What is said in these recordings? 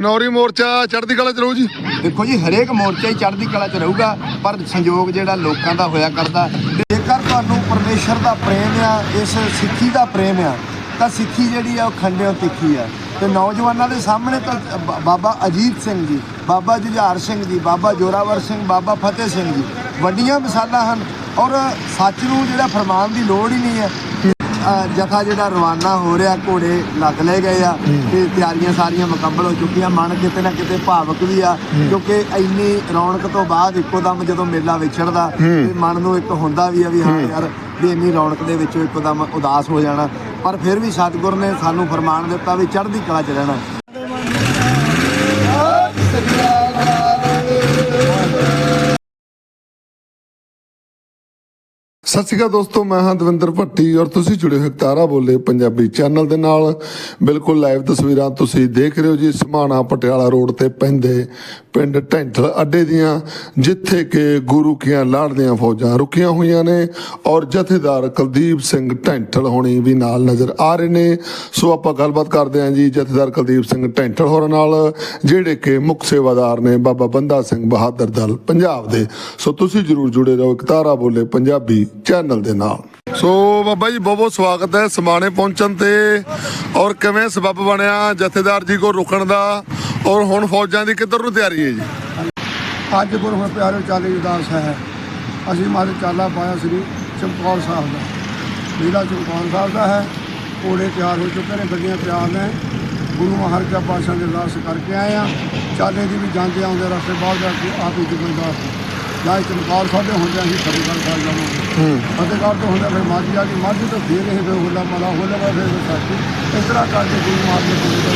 ਖਨੌਰੀ ਮੋਰਚਾ ਚੜ੍ਹਦੀ ਕਲਾ ਚ ਰਹੂ ਜੀ? ਦੇਖੋ ਜੀ, ਹਰੇਕ ਮੋਰਚਾ ਹੀ ਚੜ੍ਹਦੀ ਕਲਾ 'ਚ ਰਹੂਗਾ, ਪਰ ਸੰਯੋਗ ਜਿਹੜਾ ਲੋਕਾਂ ਦਾ ਹੋਇਆ ਕਰਦਾ। ਜੇਕਰ ਤੁਹਾਨੂੰ ਪਰਮੇਸ਼ਰ ਦਾ ਪ੍ਰੇਮ ਆ, ਇਸ ਸਿੱਖੀ ਦਾ ਪ੍ਰੇਮ ਆ, ਤਾਂ ਸਿੱਖੀ ਜਿਹੜੀ ਆ ਉਹ ਖੰਡਿਓ ਤਿੱਖੀ ਆ। ਤੇ ਨੌਜਵਾਨਾਂ ਦੇ ਸਾਹਮਣੇ ਤਾਂ ਬ- ਬਾਬਾ ਅਜੀਤ ਸਿੰਘ ਜੀ, ਬਾਬਾ ਜੁਝਾਰ ਸਿੰਘ ਜੀ, ਬਾਬਾ ਜੋਰਾਵਰ ਸਿੰਘ, ਬਾਬਾ ਫਤਿਹ ਸਿੰਘ ਜੀ, ਵੱਡੀਆਂ ਮਿਸਾਲਾਂ ਹਨ। ਔਰ ਸੱਚ ਨੂੰ ਜਿਹੜਾ ਫਰਮਾਨ ਦੀ ਲੋੜ ਹੀ ਨਹੀਂ ਹੈ। ਜਥਾ ਜਿਹੜਾ ਰਵਾਨਾ ਹੋ ਰਿਹਾ ਘੋੜੇ ਲੱਗ ਲਏ ਗਏ ਆ ਤੇ ਤਿਆਰੀਆਂ ਸਾਰੀਆਂ ਮੁਕੰਮਲ ਹੋ ਚੁੱਕੀਆਂ ਮਨ ਕਿਤੇ ਨਾ ਕਿਤੇ ਭਾਵਕ ਵੀ ਆ ਕਿਉਂਕਿ ਇੰਨੀ ਰੌਣਕ ਤੋਂ ਬਾਅਦ ਇੱਕੋ ਦਮ ਜਦੋਂ ਮੇਲਾ ਵਿਛੜਦਾ ਤੇ ਮਨ ਨੂੰ ਇੱਕ ਹੁੰਦਾ ਵੀ ਆ ਵੀ ਹਾਂ ਯਾਰ ਵੀ ਇੰਨੀ ਰੌਣਕ ਦੇ ਵਿੱਚੋਂ ਇੱਕੋ ਦਮ ਉਦਾਸ ਹੋ ਜਾਣਾ। ਪਰ ਫਿਰ ਵੀ ਸਤਿਗੁਰ ਨੇ ਸਾਨੂੰ ਫਰਮਾਨ ਦਿੱਤਾ ਵੀ ਚੜ੍ਹਦੀ ਕਲਾ 'ਚ ਰਹਿਣਾ। ਸਤਿ ਸ਼੍ਰੀ ਅਕਾਲ ਦੋਸਤੋ, ਮੈਂ ਹਾਂ ਦਵਿੰਦਰ ਭੱਟੀ ਔਰ ਤੁਸੀਂ ਜੁੜੇ ਹੋ ਤਾਰਾ ਬੋਲੇ ਪੰਜਾਬੀ ਚੈਨਲ ਦੇ ਨਾਲ। ਬਿਲਕੁਲ ਲਾਈਵ ਤਸਵੀਰਾਂ ਤੁਸੀਂ ਦੇਖ ਰਹੇ ਹੋ ਜੀ, ਸਮਾਣਾ ਪਟਿਆਲਾ ਰੋਡ ਤੇ ਪੈਂਦੇ ਪਿੰਡ ਢੈਂਠਲ ਅੱਡੇ ਦੀਆਂ, ਜਿੱਥੇ ਕਿ ਗੁਰੂ ਕੀਆਂ ਲਾੜਦੀਆਂ ਫੌਜਾਂ ਰੁਕੀਆਂ ਹੋਈਆਂ ਨੇ ਔਰ ਜਥੇਦਾਰ ਕੁਲਦੀਪ ਸਿੰਘ ਢੈਂਠਲ ਹੋਣੀ ਵੀ ਨਾਲ ਨਜ਼ਰ ਆ ਰਹੇ ਨੇ। ਸੋ ਆਪਾਂ ਗੱਲਬਾਤ ਕਰਦੇ ਹਾਂ ਜੀ ਜਥੇਦਾਰ ਕੁਲਦੀਪ ਸਿੰਘ ਢੈਂਠਲ ਹੋਰਾਂ ਨਾਲ, ਜਿਹੜੇ ਕਿ ਮੁੱਖ ਸੇਵਾਦਾਰ ਨੇ ਬਾਬਾ ਬੰਦਾ ਸਿੰਘ ਬਹਾਦਰ ਦਲ ਪੰਜਾਬ ਦੇ। ਸੋ ਤੁਸੀਂ ਜਰੂਰ ਜੁੜੇ ਰਹੋ ਇੱਕ ਤਾਰਾ ਬੋਲੇ ਪੰਜਾਬੀ ਚੈਨਲ ਦੇ ਨਾਲ। ਸੋ ਬਾਬਾ ਜੀ, ਬਹੁਤ ਬਹੁਤ ਸਵਾਗਤ ਹੈ ਸਮਾਣੇ ਪਹੁੰਚਣ ਤੇ। ਔਰ ਕਿਵੇਂ ਸਬਬ ਬਣਿਆ ਜਥੇਦਾਰ ਜੀ ਕੋ ਰੁਕਣ ਦਾ? ਔਰ ਹੁਣ ਫੌਜਾਂ ਦੀ ਕਿੱਧਰ ਨੂੰ ਤਿਆਰੀ ਹੈ ਜੀ? ਅੱਜ ਗੁਰੂ ਹੁਣ ਪਿਆਰੇ ਚਾਲੀ ਉਦਾਸ ਹੈ। ਅਸੀਂ ਮਾਰੇ ਚਾਲਾ ਪਾਇਆ ਸ੍ਰੀ ਚਮਕੌਰ ਸਾਹਿਬ ਦਾ। ਮੇਲਾ ਚਮਕੌਰ ਸਾਹਿਬ ਦਾ ਹੈ। ਘੋੜੇ ਤਿਆਰ ਹੋ ਚੁੱਕੇ ਨੇ, ਗੱਡੀਆਂ ਤਿਆਰ ਨੇ। ਗੁਰੂ ਮਹਾਰਾਜ ਦਾ ਪਾਸ਼ਾ ਦੇ ਅਰਦਾਸ ਕਰਕੇ ਆਏ ਆ ਚਾਲੇ ਦੀ ਵੀ ਜਾਂਦੇ ਆਉਂਦੇ ਰਸਤੇ ਬਾਹਰ ਜਾ ਕੇ ਆਪ ਹੀ ਜਿੰਮੇਦਾਰ ਜਾਂ ਚਮਕੌਰ ਦੇ ਹੁੰਦੇ ਅਸੀਂ ਫਤਿਹਗੜ੍ਹ ਸਾਹਿਬ ਜਾਵਾਂਗੇ। ਫਤਿਹਗੜ੍ਹ ਤੋਂ ਹੁੰਦਾ ਫਿਰ ਮਾਝੀ ਆ ਗਈ ਮਾਝੀ ਤੋਂ ਫੇਰ ਇਹ ਫਿਰ ਹੋਲਾ ਮਾਲਾ ਹੋਲੇ ਵਾ ਫਿਰ ਵਿਸਾਖੀ ਇਸ ਤਰ੍ਹਾਂ ਕਰਕੇ ਗੁਰੂ ਮਹਾਰਾਜ ਦੇ ਦਾ।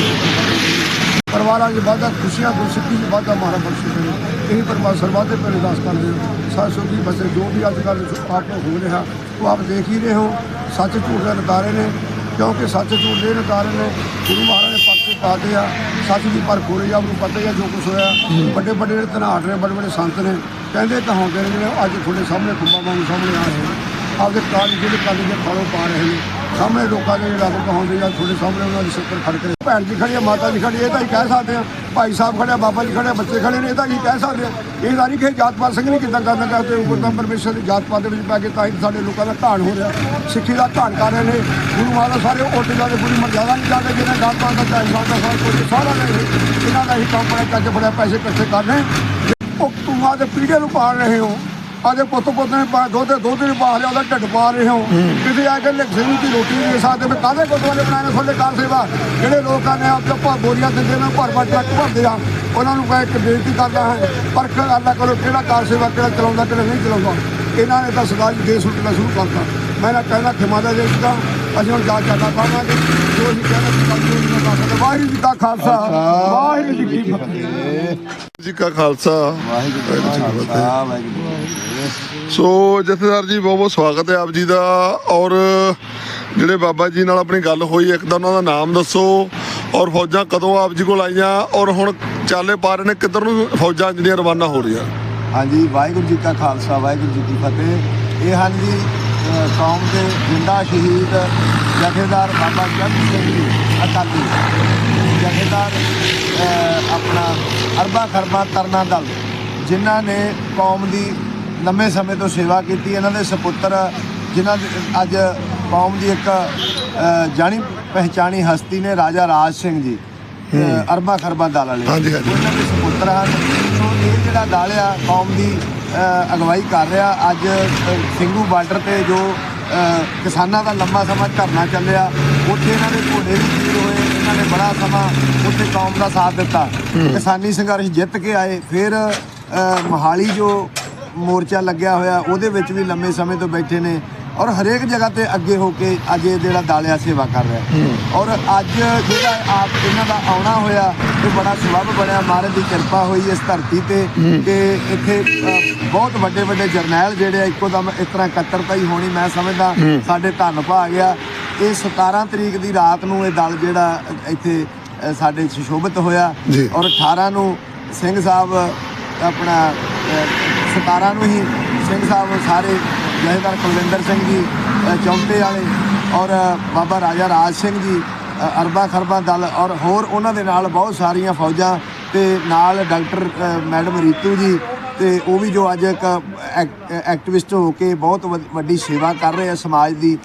ਪਰਿਵਾਰਾਂ 'ਚ ਵਾਧਾ ਖੁਸ਼ੀਆਂ ਗੁਰਸਿੱਖੀ 'ਚ ਵਾਧਾ ਮਾਰਾ ਬਖਸ਼ੇ ਕਰੇ। ਇਹੀ ਪਰਮਾਤਮਾ ਸਰਵਾਦੇ ਪਰ ਅਰਦਾਸ ਕਰਦੇ ਹਾਂ ਸਾਸੋ ਦੀ ਬਸੇ ਜੋ ਵੀ ਅੱਜ ਕੱਲ੍ਹ ਆਪ ਤੋਂ ਹੋ ਰਿਹਾ ਉਹ ਆਪ ਦੇਖ ਹੀ ਰਹੇ ਹੋ। ਸੱਚ ਝੂਠ ਦੇ ਨਤਾਰੇ ਨੇ ਕਿਉਂਕਿ ਸੱਚ ਝੂਠ ਦੇ ਨਤਾਰੇ ਨੇ ਗੁਰੂ ਮਹਾਰਾਜ ਨੇ ਪਰਚੇ ਪਾਤੇ ਆ। ਸੱਚ ਦੀ ਪਰ ਖੋਰੇ ਜਾ ਨੂੰ ਪਤਾ ਹੀ ਆ ਜੋ ਕੁਝ ਹੋਇਆ। ਵੱਡੇ ਵੱਡੇ ਜਿਹੜੇ ਧਨਾਟ ਨੇ ਵੱਡੇ ਵੱਡੇ ਸੰਤ ਨੇ ਕਹਿੰਦੇ ਤਾਂ ਹੁੰਦੇ ਨੇ ਜਿਹੜੇ ਅੱਜ ਤੁਹਾਡੇ ਸਾਹਮਣੇ ਖੁੱਬਾ ਵਾਂਗੂ ਸਾਹਮਣੇ ਆ ਰਹੇ ਆਪਦੇ ਕਾਲ ਜਿਹੜੇ ਕਾਲ ਦੇ ਫਲੋਂ ਪਾ ਰਹੇ ਨੇ। ਸਾਹਮਣੇ ਲੋਕਾਂ ਦੇ ਜਿਹੜਾ ਰੱਬ ਕਹਾਉਂਦੇ ਆ, ਤੁਹਾਡੇ ਸਾਹਮਣੇ ਉਹਨਾਂ ਦੀ ਸਿੱਕਰ ਖੜ ਕੇ। ਭੈਣ ਜੀ ਖੜੀ ਆ, ਮਾਤਾ ਜੀ ਖੜੀ ਹੈ ਇਹ ਤਾਂ ਹੀ ਕਹਿ ਸਕਦੇ ਆ। ਭਾਈ ਸਾਹਿਬ ਖੜਿਆ ਬਾਬਾ ਜੀ ਖੜੇ ਬੱਚੇ ਖੜੇ ਨੇ, ਇਹ ਤਾਂ ਹੀ ਕਹਿ ਸਕਦੇ ਆ। ਇਹ ਤਾਂ ਨਹੀਂ ਕਿ ਜਾਤ ਪਾਤ ਸਿੰਘ ਨਹੀਂ ਕਿੱਦਾਂ ਕਰਨਾ ਕਰਦੇ ਗੁਰਦਾਮ ਪਰਮੇਸ਼ਰ ਦੀ ਜਾਤ ਪਾਤ ਦੇ ਵਿੱਚ ਪੈ ਕੇ ਤਾਂ ਹੀ ਸਾਡੇ ਲੋਕਾਂ ਦਾ ਘਾਣ ਹੋ ਰਿਹਾ। ਸਿੱਖੀ ਦਾ ਘਾਣ ਕਰ ਰਹੇ ਨੇ। ਗੁਰੂ ਮਹਾਰਾਜ ਸਾਰੇ ਉੱਡ ਜਾਂਦੇ ਪੂਰੀ ਮਰਜ਼ਾਦਾ ਨਹੀਂ ਜਾਂਦੇ ਜਿਹਨਾਂ ਜਾਤ ਪਾਤ ਦਾ ਚਾਹੀ ਦਾ ਸਾਰਾ ਕੁਝ ਸਾਰਾ ਨੇ ਇਹਨਾਂ ਦਾ ਹੀ ਕੰਮ ਬੜਾ ਚੱਜ ਬੜਾ ਪੈਸੇ ਇਕੱਠੇ ਕਰ ਰਹੇ ਉਹ ਤੁਮਾਂ ਦੇ ਪੀੜੇ ਨੂੰ ਪਾਲ ਰਹੇ ਹੋ ਆਦੇ ਪੁੱਤ ਪੁੱਤ ਨੇ ਦੁੱਧ ਦੁੱਧ ਨੂੰ ਪਾ ਲਿਆ ਉਹਦਾ ਢਿੱਡ ਪਾ ਰਹੇ ਹੋ। ਕਿਤੇ ਆ ਕੇ ਲਿਖੇ ਨੂੰ ਦੀ ਰੋਟੀ ਨਹੀਂ ਦੇ ਸਕਦੇ। ਮੈਂ ਕਾਹਦੇ ਗੁਰਦੁਆਰੇ ਬਣਾਏ ਨੇ ਤੁਹਾਡੇ ਕਾਰ ਸੇਵਾ? ਜਿਹੜੇ ਲੋਕਾਂ ਨੇ ਆਪ ਤੋਂ ਬੋਰੀਆਂ ਦਿੰਦੇ ਨੇ ਭਰ ਭਰ ਟਰੱਕ ਭਰਦੇ ਆ। ਉਹਨਾਂ ਨੂੰ ਕਹੇ ਇੱਕ ਬੇਨਤੀ ਕਰਦਾ ਹੈ ਪਰਖ ਅੱਲਾ ਕਰੋ ਕਿਹੜਾ ਕਾਰ ਸੇਵਾ ਕਿਹੜਾ ਚਲਾਉਂਦਾ ਕਿਹੜਾ ਨਹੀਂ ਚਲਾਉਂਦਾ। ਇਹਨਾਂ ਨੇ ਤਾਂ ਸਦਾ ਹੀ ਦੇਸ਼ ਉੱਟਣਾ ਸ਼ੁਰੂ ਕਰਤਾ। ਮੈਂ ਨਾ ਕਹਿਣਾ ਖਿਮਾ ਦਾ ਦੇਸ਼ ਦਾ ਅਸੀਂ ਹੁਣ ਜਾ ਚੱਲਣਾ ਪਾਵਾਂਗੇ। ਵਾਹਿਗੁਰੂ ਜੀ ਕਾ ਖਾਲਸਾ, ਵਾਹਿਗੁਰੂ ਜੀ ਕੀ ਫਤਿਹ। ਜੀ ਕਾ ਖਾਲਸਾ ਵਾਹਿਗੁਰੂ ਜੀ ਕਾ ਖਾਲਸਾ ਸੋ ਜਥੇਦਾਰ ਜੀ ਬਹੁਤ ਬਹੁਤ ਸਵਾਗਤ ਹੈ ਆਪ ਜੀ ਦਾ। ਔਰ ਜਿਹੜੇ ਬਾਬਾ ਜੀ ਨਾਲ ਆਪਣੀ ਗੱਲ ਹੋਈ, ਇੱਕ ਤਾਂ ਉਹਨਾਂ ਦਾ ਨਾਮ ਦੱਸੋ। ਔਰ ਫੌਜਾਂ ਕਦੋਂ ਆਪ ਜੀ ਕੋਲ ਆਈਆਂ? ਔਰ ਹੁਣ ਚਾਲੇ ਪਾ ਰਹੇ ਨੇ, ਕਿੱਧਰ ਨੂੰ ਫੌਜਾਂ ਜਿਹੜੀਆਂ ਰਵਾਨਾ ਹੋ ਰਹੀਆਂ? ਹਾਂਜੀ, ਵਾਹਿਗੁਰੂ ਜੀ ਕਾ ਖਾਲਸਾ, ਵਾਹਿਗੁਰੂ ਜੀ ਕੀ ਫਤਿਹ। ਇਹ ਹਨ ਜੀ ਕੌਮ ਦੇ ਜਿੰਦਾ ਸ਼ਹੀਦ ਜਥੇਦਾਰ ਬਾਬਾ ਜੰਗ ਸਿੰਘ ਜੀ ਅਕਾਲੀ ਜਥੇਦਾਰ ਆਪਣਾ ਅਰਬਾ ਖਰਬਾ ਤਰਨਾ ਦਲ ਜਿਨ੍ਹਾਂ ਨੇ ਕੌਮ ਦੀ ਲੰਮੇ ਸਮੇਂ ਤੋਂ ਸੇਵਾ ਕੀਤੀ ਇਹਨਾਂ ਦੇ ਸੁਪੁੱਤਰ ਜਿਨ੍ਹਾਂ ਦੇ ਅੱਜ ਕੌਮ ਦੀ ਇੱਕ ਜਾਣੀ ਪਹਿਚਾਣੀ ਹਸਤੀ ਨੇ ਰਾਜਾ ਰਾਜ ਸਿੰਘ ਜੀ ਅਰਬਾ ਖਰਬਾ ਦਲ ਵਾਲੇ। ਹਾਂਜੀ, ਹਾਂਜੀ। ਉਹਨਾਂ ਦੇ ਸੁਪੁੱਤਰ ਹਨ। ਸੋ ਇਹ ਜਿਹੜਾ ਦਲ ਆ ਕੌਮ ਦੀ ਅਗਵਾਈ ਕਰ ਰਿਹਾ। ਅੱਜ ਸਿੰਘੂ ਬਾਰਡਰ ਤੇ ਜੋ ਕਿਸਾਨਾਂ ਦਾ ਲੰਮਾ ਸਮਾਂ ਧਰਨਾ ਚੱਲਿਆ ਉੱਥੇ ਇਹਨਾਂ ਦੇ ਘੋੜੇ ਵੀ ਤੀਰ ਹੋਏ ਇਹਨਾਂ ਨੇ ਬੜਾ ਸਮਾਂ ਉੱਥੇ ਕੌਮ ਦਾ ਸਾਥ ਦਿੱਤਾ। ਕਿਸਾਨੀ ਸੰਘਰਸ਼ ਜਿੱਤ ਕੇ ਆਏ ਫਿਰ ਮੋਹਾਲੀ ਜੋ ਮੋਰਚਾ ਲੱਗਿਆ ਹੋਇਆ ਉਹਦੇ ਵਿੱਚ ਵੀ ਲੰਮੇ ਸਮੇਂ ਤੋਂ ਬੈਠੇ ਨੇ। ਔਰ ਹਰੇਕ ਜਗ੍ਹਾ ਤੇ ਅੱਗੇ ਹੋ ਕੇ ਅੱਜ ਇਹ ਜਿਹੜਾ ਦਾਲਿਆ ਸੇਵਾ ਕਰ ਰਿਹਾ। ਔਰ ਅੱਜ ਜਿਹੜਾ ਆਪ ਇਹਨਾਂ ਦਾ ਆਉਣਾ ਹੋਇਆ ਇਹ ਬੜਾ ਸਬਬ ਬਣਿਆ। ਮਹਾਰਾਜ ਦੀ ਕਿਰਪਾ ਹੋਈ ਇਸ ਧਰਤੀ ਤੇ ਕਿ ਇੱਥੇ ਬਹੁਤ ਵੱਡੇ ਵੱਡੇ ਜਰਨੈਲ ਜਿਹੜੇ ਆ ਇੱਕੋ ਦਮ ਇਸ ਤਰ੍ਹਾਂ ਇਕੱਤਰਤਾ ਹੀ ਹੋਣੀ ਮੈਂ ਸਮਝਦਾ ਸਾਡੇ ਧੰਨ ਭਾ ਗਿਆ। ਇਹ 17 ਤਰੀਕ ਦੀ ਰਾਤ ਨੂੰ ਇਹ ਦਲ ਜਿਹੜਾ ਇੱਥੇ ਸਾਡੇ ਸੁਸ਼ੋਭਿਤ ਹੋਇਆ। ਔਰ 18 ਨੂੰ ਸਿੰਘ ਸਾਹਿਬ ਆਪਣਾ ਅ, 17 ਨੂੰ ਹੀ ਸਿੰਘ ਸਾਹਿਬ ਸਾਰੇ ਜਥੇਦਾਰ ਕੁਲਵਿੰਦਰ ਸਿੰਘ ਜੀ ਅ, ਚੌਂਕੇ ਵਾਲੇ ਔਰ ਬਾਬਾ ਰਾਜਾ ਰਾਜ ਸਿੰਘ ਜੀ ਅ, ਅਰਬਾਂ ਖਰਬਾਂ ਦਲ ਔਰ ਹੋਰ ਉਹਨਾਂ ਦੇ ਨਾਲ ਬਹੁਤ ਸਾਰੀਆਂ ਫੌਜਾਂ ਤੇ ਨਾਲ ਡਾਕਟਰ ਮੈਡਮ ਰੀਤੂ ਜੀ ਤੇ ਉਹ ਵੀ ਜੋ ਅੱਜ ਇੱਕ ਐਕ- ਐਕਟਿਵਿਸਟ ਹੋ ਕੇ ਬਹੁਤ ਵੱਡੀ ਸੇਵਾ ਕਰ ਰਹੇ ਆ ਸਮਾਜ ਦੀ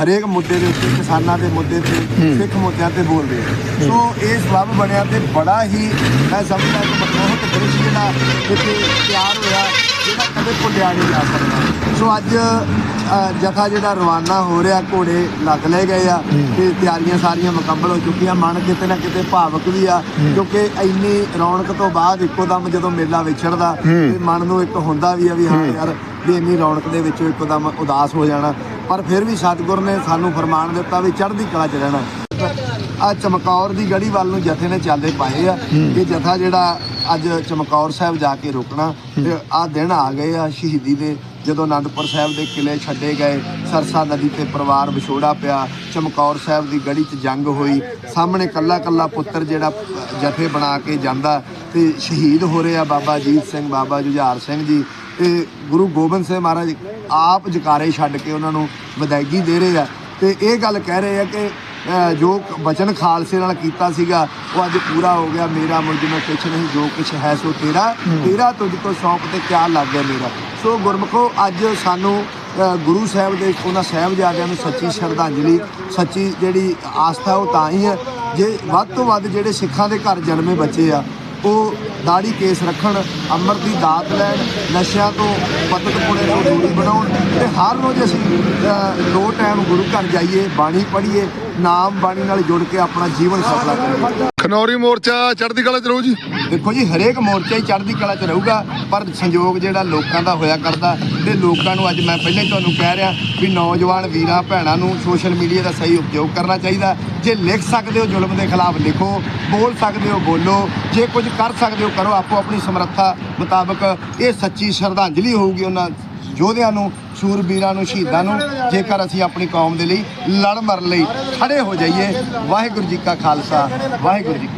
ਹਰੇਕ ਮੁੱਦੇ ਦੇ ਉੱਤੇ ਕਿਸਾਨਾਂ ਦੇ ਮੁੱਦੇ ਤੇ ਸਿੱਖ ਮੁੱਦਿਆਂ ਤੇ ਬੋਲਦੇ ਆ। ਸੋ ਇਹ ਸਬਬ ਬਣਿਆ ਤੇ ਬੜਾ ਹੀ ਮੈਂ ਸਮਝਦਾ ਕਿ ਮਨਮੋਹਕ ਦ੍ਰਿਸ਼ ਜਿਹੜਾ ਇੱਥੇ ਤਿਆਰ ਹੋਇਆ ਜਿਹੜਾ ਕਦੇ ਭੁੱਲਿਆ ਨਹੀਂ ਜਾ ਸਕਦਾ। ਸੋ ਅੱਜ ਜਥਾ ਜਿਹੜਾ ਰਵਾਨਾ ਹੋ ਰਿਹਾ ਘੋੜੇ ਲੱਗ ਲਏ ਗਏ ਆ ਤੇ ਤਿਆਰੀਆਂ ਸਾਰੀਆਂ ਮੁਕੰਮਲ ਹੋ ਚੁੱਕੀਆਂ ਮਨ ਕਿਤੇ ਨਾ ਕਿਤੇ ਭਾਵਕ ਵੀ ਆ ਕਿਉਂਕਿ ਇੰਨੀ ਰੌਣਕ ਤੋਂ ਬਾਅਦ ਇੱਕੋ ਦਮ ਜਦੋਂ ਮੇਲਾ ਵਿਛੜਦਾ ਤੇ ਮਨ ਨੂੰ ਇੱਕ ਹੁੰਦਾ ਵੀ ਆ ਵੀ ਹਾਂ ਯਾਰ ਵੀ ਇੰਨੀ ਰੌਣਕ ਦੇ ਵਿੱਚੋਂ ਇੱਕੋ ਦਮ ਉਦਾਸ ਹੋ ਜਾਣਾ। ਪਰ ਫਿਰ ਵੀ ਸਤਿਗੁਰ ਨੇ ਸਾਨੂੰ ਫਰਮਾਨ ਦਿੱਤਾ ਵੀ ਚੜ੍ਹਦੀ ਕਲਾ 'ਚ ਰਹਿਣਾ। ਆ ਚਮਕੌਰ ਦੀ ਗੜੀ ਵੱਲ ਨੂੰ ਜਥੇ ਨੇ ਚਾਲੇ ਪਾਏ ਆ ਇਹ ਜਥਾ ਜਿਹੜਾ ਅੱਜ ਚਮਕੌਰ ਸਾਹਿਬ ਜਾ ਕੇ ਰੁਕਣਾ ਤੇ ਆ ਦਿਨ ਆ ਗਏ ਆ ਸ਼ਹੀਦੀ ਦੇ ਜਦੋਂ ਆਨੰਦਪੁਰ ਸਾਹਿਬ ਦੇ ਕਿਲੇ ਛੱਡੇ ਗਏ ਸਰਸਾ ਨਦੀ ਤੇ ਪਰਿਵਾਰ ਵਿਛੋੜਾ ਪਿਆ ਚਮਕੌਰ ਸਾਹਿਬ ਦੀ ਗੜੀ 'ਚ ਜੰਗ ਹੋਈ ਸਾਹਮਣੇ ਕੱਲਾ ਕੱਲਾ ਪੁੱਤਰ ਜਿਹੜਾ ਜਥੇ ਬਣਾ ਕੇ ਜਾਂਦਾ ਤੇ ਸ਼ਹੀਦ ਹੋ ਰਿਹਾ ਬਾਬਾ ਅਜੀਤ ਸਿੰਘ ਬਾਬਾ ਜੁਝਾਰ ਸਿੰਘ ਜੀ ਤੇ ਗੁਰੂ ਗੋਬਿੰਦ ਸਿੰਘ ਮਹਾਰਾਜ ਆਪ ਜਕਾਰੇ ਛੱਡ ਕੇ ਉਹਨਾਂ ਨੂੰ ਵਿਦਾਇਗੀ ਦੇ ਰਹੇ ਆ ਤੇ ਇਹ ਗੱਲ ਕਹਿ ਰਹੇ ਆ ਕਿ ਜੋ ਬਚਨ ਖਾਲਸੇ ਨਾਲ ਕੀਤਾ ਸੀਗਾ ਉਹ ਅੱਜ ਪੂਰਾ ਹੋ ਗਿਆ ਮੇਰਾ ਮੁਲਕ ਮੈਂ ਕੁਛ ਨਹੀਂ ਜੋ ਕੁਛ ਹੈ ਸੋ ਤੇਰਾ। ਤੇਰਾ ਤੁਝ ਤੋਂ ਸੌਂਪ ਤੇ ਕਿਆ ਲੱਗ ਗਿਆ ਮੇਰਾ। ਸੋ ਗੁਰਮਖੋ ਅੱਜ ਸਾਨੂੰ ਗੁਰੂ ਸਾਹਿਬ ਦੇ ਉਹਨਾਂ ਸਾਹਿਬਜ਼ਾਦਿਆਂ ਨੂੰ ਸੱਚੀ ਸ਼ਰਧਾਂਜਲੀ ਸੱਚੀ ਜਿਹੜੀ ਆਸਥਾ ਉਹ ਤਾਂ ਹੀ ਹੈ ਜੇ ਵੱਧ ਤੋਂ ਵੱਧ ਜਿਹੜੇ ਸਿੱਖਾਂ ਦੇ ਘਰ ਜਨਮੇ ਬੱਚੇ ਆ ਉਹ ਦਾੜੀ ਕੇਸ ਰੱਖਣ ਅੰਮ੍ਰਿਤ ਦੀ ਦਾਤ ਲੈਣ ਨਸ਼ਿਆਂ ਤੋਂ ਪਤਤ ਪੁਣੇ ਤੋਂ ਦੂਰੀ ਬਣਾਉਣ ਤੇ ਹਰ ਰੋਜ਼ ਅਸੀਂ ਦੋ ਟਾਈਮ ਗੁਰੂ ਘਰ ਜਾਈਏ ਬਾਣੀ ਪੜ੍ਹੀਏ ਨਾਮ ਬਾਣੀ ਨਾਲ ਜੁੜ ਕੇ ਆਪਣਾ ਜੀਵਨ ਸਫਲਾ ਕਰੀਏ। ਖਨੌਰੀ ਮੋਰਚਾ ਚੜ੍ਹਦੀ ਕਲਾ ਚ ਰਹੂ ਜੀ? ਦੇਖੋ ਜੀ ਹਰੇਕ ਮੋਰਚਾ ਹੀ ਚੜ੍ਹਦੀ ਕਲਾ 'ਚ ਰਹੂਗਾ ਪਰ ਸੰਯੋਗ ਜਿਹੜਾ ਲੋਕਾਂ ਦਾ ਹੋਇਆ ਕਰਦਾ ਤੇ ਲੋਕਾਂ ਨੂੰ ਅੱਜ ਮੈਂ ਪਹਿਲੇ ਹੀ ਤੁਹਾਨੂੰ ਕਹਿ ਰਿਹਾ ਵੀ ਨੌਜਵਾਨ ਵੀਰਾਂ ਭੈਣਾਂ ਨੂੰ ਸੋਸ਼ਲ ਮੀਡੀਆ ਦਾ ਸਹੀ ਉਪਯੋਗ ਕਰਨਾ ਚਾਹੀਦਾ। ਜੇ ਲਿਖ ਸਕਦੇ ਹੋ ਜ਼ੁਲਮ ਦੇ ਖਿਲਾਫ ਲਿਖੋ ਬੋਲ ਸਕਦੇ ਹੋ ਬੋਲੋ ਜੇ ਕੁਝ ਕਰ ਸਕਦੇ ਹੋ ਕਰੋ ਆਪੋ ਆਪਣੀ ਸਮਰੱਥਾ ਮੁਤਾਬਕ ਇਹ ਸੱਚੀ ਸ਼ਰਧਾਂਜਲੀ ਹੋਊਗੀ ਉਹਨਾਂ ਯੋਧਿਆਂ ਨੂੰ, ਸੂਰਬੀਰਾਂ ਨੂੰ, ਸ਼ਹੀਦਾਂ ਨੂੰ, ਜੇਕਰ ਅਸੀਂ ਆਪਣੀ ਕੌਮ ਦੇ ਲਈ ਲੜ ਮਰਨ ਲਈ ਖੜੇ ਹੋ ਜਾਈਏ। ਵਾਹਿਗੁਰੂ ਜੀ ਕਾ ਖਾਲਸਾ, ਵਾਹਿਗੁਰੂ ਜੀ